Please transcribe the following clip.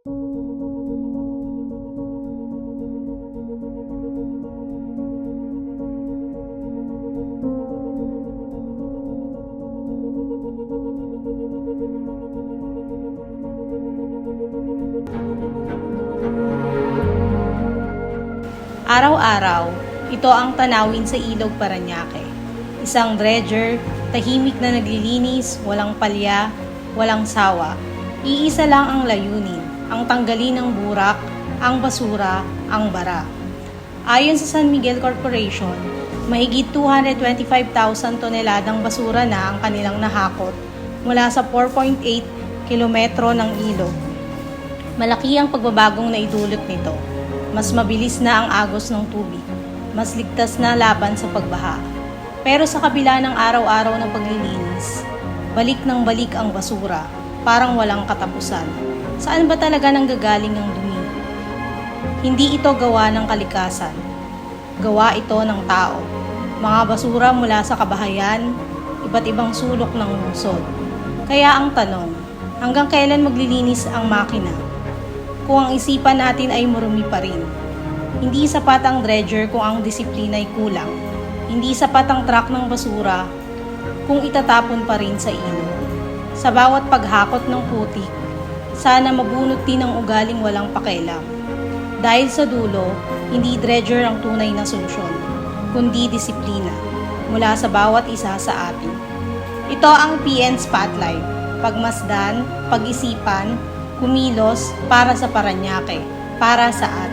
Araw-araw, ito ang tanawin sa Ilog Paranaque. Isang dredger, tahimik na naglilinis, walang palya, walang sawa. Iisa lang ang layunin, ang tanggalin ng burak, ang basura, ang bara. Ayon sa San Miguel Corporation, mahigit 225,000 toneladang basura na ang kanilang nahakot mula sa 4.8 kilometro ng ilog. Malaki ang pagbabagong naidulot nito. Mas mabilis na ang agos ng tubig. Mas ligtas na laban sa pagbaha. Pero sa kabila ng araw-araw ng paglilinis, balik ng balik ang basura, parang walang katapusan. Saan ba talaga nanggagaling ang dumi? Hindi ito gawa ng kalikasan. Gawa ito ng tao. Mga basura mula sa kabahayan, iba't ibang sulok ng lungsod. Kaya ang tanong, hanggang kailan maglilinis ang makina? Kung ang isipan natin ay marumi pa rin. Hindi sapat ang dredger kung ang disiplina ay kulang. Hindi sapat ang truck ng basura kung itatapon pa rin sa ilog. Sa bawat paghakot ng putik, sana mabunot din ang ugaling walang pakialam. Dahil sa dulo, hindi dredger ang tunay na solusyon, kundi disiplina mula sa bawat isa sa atin. Ito ang PN Spotlight, pagmasdan, pag-isipan, kumilos para sa Paranaque, para sa atin.